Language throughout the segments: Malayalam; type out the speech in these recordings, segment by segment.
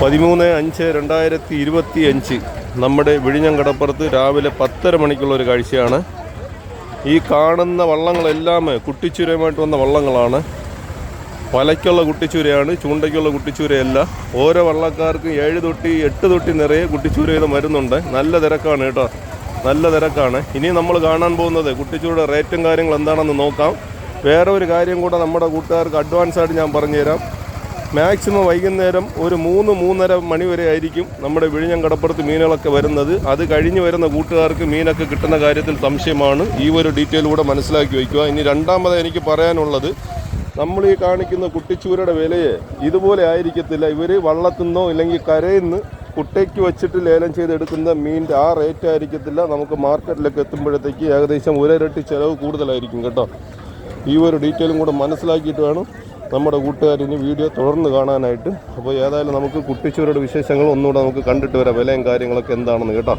പതിമൂന്ന് അഞ്ച് രണ്ടായിരത്തി ഇരുപത്തി അഞ്ച് നമ്മുടെ വിഴിഞ്ഞം കടപ്പുറത്ത് രാവിലെ പത്തര മണിക്കുള്ള ഒരു കാഴ്ചയാണ്. ഈ കാണുന്ന വള്ളങ്ങളെല്ലാം കുട്ടിച്ചൂരയുമായിട്ട് വന്ന വള്ളങ്ങളാണ്. വലയ്ക്കുള്ള കുട്ടിച്ചൂരയാണ് ചൂണ്ടയ്ക്കുള്ള കുട്ടിച്ചൂരയല്ല. ഓരോ വള്ളക്കാർക്കും ഏഴ് തൊട്ടി എട്ട് തൊട്ടി നിറയെ കുട്ടിച്ചൂര വീതം വരുന്നുണ്ട്. നല്ല തിരക്കാണ് കേട്ടോ. നല്ല തിരക്കാണ്. ഇനി നമ്മൾ കാണാൻ പോകുന്നത് കുട്ടിച്ചൂരുടെ റേറ്റും കാര്യങ്ങളും എന്താണെന്ന് നോക്കാം. വേറെ ഒരു കാര്യം കൂടെ നമ്മുടെ കൂട്ടുകാർക്ക് അഡ്വാൻസ് ആയിട്ട് ഞാൻ പറഞ്ഞുതരാം. മാക്സിമം വൈകുന്നേരം ഒരു മൂന്ന് മൂന്നര മണി വരെ ആയിരിക്കും നമ്മുടെ വിഴിഞ്ഞം കടപ്പുറത്ത് മീനുകളൊക്കെ വരുന്നത്. അത് കഴിഞ്ഞ് വരുന്ന കൂട്ടുകാർക്ക് മീനൊക്കെ കിട്ടുന്ന കാര്യത്തിൽ സംശയമാണ്. ഈ ഒരു ഡീറ്റെയിൽ കൂടെ മനസ്സിലാക്കി വയ്ക്കുക. ഇനി രണ്ടാമത് എനിക്ക് പറയാനുള്ളത് നമ്മൾ ഈ കാണിക്കുന്ന കുട്ടിച്ചൂരയുടെ വിലയെ ഇതുപോലെ ആയിരിക്കത്തില്ല. ഇവർ വള്ളത്തിൽ നിന്നോ ഇല്ലെങ്കിൽ കരയിൽ നിന്ന് കുട്ടയ്ക്ക് വെച്ചിട്ട് ലേലം ചെയ്തെടുക്കുന്ന മീനിന്റെ ആ റേറ്റ് ആയിരിക്കത്തില്ല. നമുക്ക് മാർക്കറ്റിലൊക്കെ എത്തുമ്പോഴത്തേക്ക് ഏകദേശം ഒരിരട്ടി ചിലവ് കൂടുതലായിരിക്കും കേട്ടോ. ഈ ഒരു ഡീറ്റെയിലും കൂടെ മനസ്സിലാക്കിയിട്ട് വേണം നമ്മുടെ കൂട്ടുകാരിന് വീഡിയോ തുടർന്ന് കാണാനായിട്ട്. അപ്പോൾ ഏതായാലും നമുക്ക് കുട്ടിച്ചൂരുടെ വിശേഷങ്ങൾ ഒന്നുകൂടെ നമുക്ക് കണ്ടിട്ട് വരാം. വിലയും കാര്യങ്ങളൊക്കെ എന്താണെന്ന് കേട്ടോ.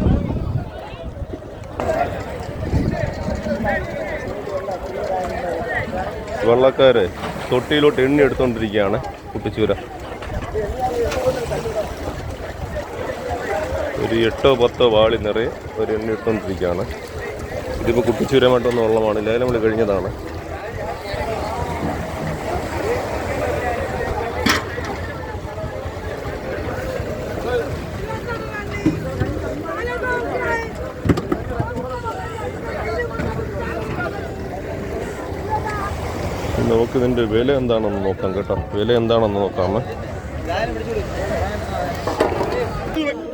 വെള്ളക്കാര് തൊട്ടിയിലോട്ട് എണ്ണി എടുത്തുകൊണ്ടിരിക്കുകയാണ് കുട്ടിച്ചൂര. ഒരു എട്ടോ പത്തോ വാളി നിറയെ ഒരു എണ്ണി എടുത്തുകൊണ്ടിരിക്കുകയാണ് ഇതിപ്പോൾ കുട്ടിച്ചൂരമായിട്ട് വന്ന വെള്ളമാണ് ലേലം വിളി കഴിഞ്ഞതാണ്. നമുക്ക് ഇതിന്റെ വില എന്താണെന്ന് നോക്കാം കേട്ടോ വില എന്താണെന്ന് നോക്കാമേ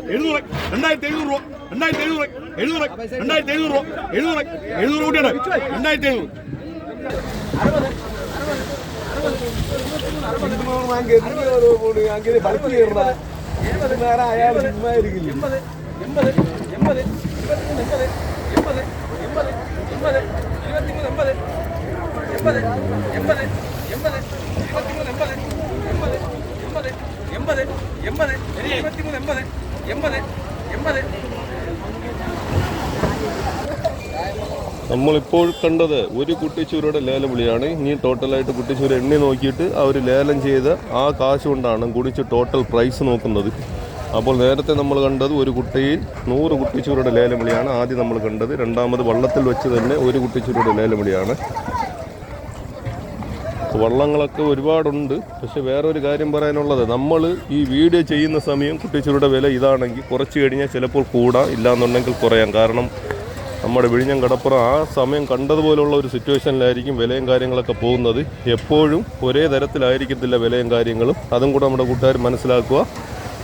എഴുന്നൂറ് രണ്ടായിരത്തി എഴുന്നൂറ് രൂപ രണ്ടായിരത്തി എഴുന്നൂറ് എഴുന്നൂറ് രണ്ടായിരത്തി എഴുന്നൂറ് രൂപ എഴുന്നൂറ് എഴുന്നൂറ് കൂട്ടിയാണ് രണ്ടായിരത്തി എഴുന്നൂറ് നമ്മളിപ്പോൾ കണ്ടത് ഒരു കുട്ടിച്ചൂരയുടെ ലേലം വിളിയാണ് ഇനി ടോട്ടലായിട്ട് കുട്ടിച്ചൂര എണ്ണി നോക്കിയിട്ട് അവർ ലേലം ചെയ്ത് ആ കാശ് കൊണ്ടാണ് കുടിച്ച് ടോട്ടൽ പ്രൈസ് നോക്കുന്നത്. അപ്പോൾ നേരത്തെ നമ്മൾ കണ്ടത് ഒരു കുട്ടിയിൽ നൂറ് കുട്ടിച്ചൂരയുടെ ലേലം വിളിയാണ് ആദ്യം നമ്മൾ കണ്ടത്. രണ്ടാമത് വള്ളത്തിൽ വെച്ച് തന്നെ ഒരു കുട്ടിച്ചൂരയുടെ ലേലം വിളിയാണ് വള്ളങ്ങളൊക്കെ ഒരുപാടുണ്ട്. പക്ഷെ വേറൊരു കാര്യം പറയാനുള്ളത്. നമ്മൾ ഈ വീഡിയോ ചെയ്യുന്ന സമയം കുട്ടിച്ചൂരുടെ വില ഇതാണെങ്കിൽ കുറച്ച് കഴിഞ്ഞാൽ ചിലപ്പോൾ കൂടാം. ഇല്ലാന്നുണ്ടെങ്കിൽ കുറയാം. കാരണം നമ്മുടെ വിഴിഞ്ഞം കടപ്പുറം ആ സമയം കണ്ടതുപോലുള്ള ഒരു സിറ്റുവേഷനിലായിരിക്കും വിലയും കാര്യങ്ങളൊക്കെ പോകുന്നത്. എപ്പോഴും ഒരേ തരത്തിലായിരിക്കത്തില്ല വിലയും കാര്യങ്ങളും. അതും കൂടെ നമ്മുടെ കൂട്ടുകാർ മനസ്സിലാക്കുക.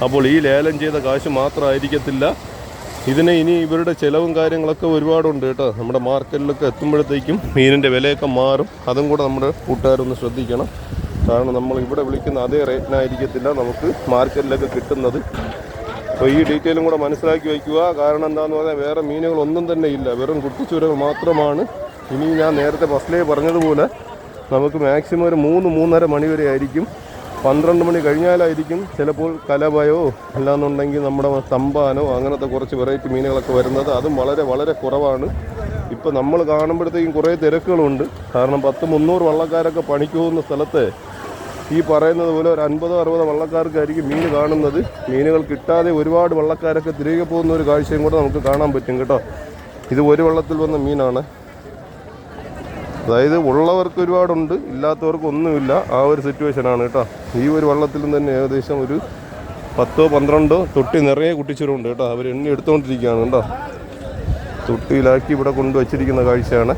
അപ്പോൾ ഈ ലേലം ചെയ്ത കാശ് മാത്രമായിരിക്കത്തില്ല. ഇതിന് ഇനി ഇവരുടെ ചിലവും കാര്യങ്ങളൊക്കെ ഒരുപാടുണ്ട് കേട്ടോ. നമ്മുടെ മാർക്കറ്റിലൊക്കെ എത്തുമ്പോഴത്തേക്കും മീനിന്റെ വിലയൊക്കെ മാറും. അതും കൂടെ നമ്മുടെ കൂട്ടുകാരൊന്ന് ശ്രദ്ധിക്കണം. കാരണം നമ്മൾ ഇവിടെ വിളിക്കുന്ന അതേ റേറ്റിനായിരിക്കത്തില്ല നമുക്ക് മാർക്കറ്റിലൊക്കെ കിട്ടുന്നത്. അപ്പോൾ ഈ ഡീറ്റെയിലും കൂടെ മനസ്സിലാക്കി വയ്ക്കുക. കാരണം എന്താണെന്ന് പറഞ്ഞാൽ വേറെ മീനുകളൊന്നും തന്നെ ഇല്ല. വെറും കുട്ടിച്ചൂരകൾ മാത്രമാണ്. ഇനി ഞാൻ നേരത്തെ ഫസ്റ്റിലേ പറഞ്ഞതുപോലെ നമുക്ക് മാക്സിമം ഒരു മൂന്ന് മൂന്നര മണി വരെ ആയിരിക്കും. പന്ത്രണ്ട് മണി കഴിഞ്ഞാലായിരിക്കും ചിലപ്പോൾ കലവയോ അല്ലാന്നുണ്ടെങ്കിൽ നമ്മുടെ തമ്പാനോ അങ്ങനത്തെ കുറച്ച് വെറൈറ്റി മീനുകളൊക്കെ വരുന്നത്. അതും വളരെ വളരെ കുറവാണ്. ഇപ്പോൾ നമ്മൾ കാണുമ്പോഴത്തേക്കും കുറേ തിരക്കുകളുണ്ട്. കാരണം പത്ത് മുന്നൂറ് വള്ളക്കാരൊക്കെ പണിക്ക് പോകുന്ന സ്ഥലത്ത് ഈ പറയുന്നത് പോലെ ഒരു അൻപതോ അറുപതോ വള്ളക്കാർക്കായിരിക്കും മീൻ കാണുന്നത്. മീനുകൾ കിട്ടാതെ ഒരുപാട് വള്ളക്കാരൊക്കെ തിരികെ പോകുന്ന ഒരു കാഴ്ചയും കൂടെ നമുക്ക് കാണാൻ പറ്റും കേട്ടോ. ഇത് ഒരു വള്ളത്തിൽ വന്ന മീനാണ്. അതായത് ഉള്ളവർക്ക് ഒരുപാടുണ്ട് ഇല്ലാത്തവർക്ക് ഒന്നുമില്ല. ആ ഒരു സിറ്റുവേഷനാണ് കേട്ടോ. ഈ ഒരു വള്ളത്തിലും തന്നെ ഏകദേശം ഒരു പത്തോ പന്ത്രണ്ടോ തൊട്ടി നിറയെ കുട്ടിച്ചുരുണ്ട് കേട്ടോ. അവർ എണ്ണി എടുത്തുകൊണ്ടിരിക്കുകയാണ് കേട്ടോ. തൊട്ടിയിലാക്കി ഇവിടെ കൊണ്ടുവച്ചിരിക്കുന്ന കാഴ്ചയാണ്.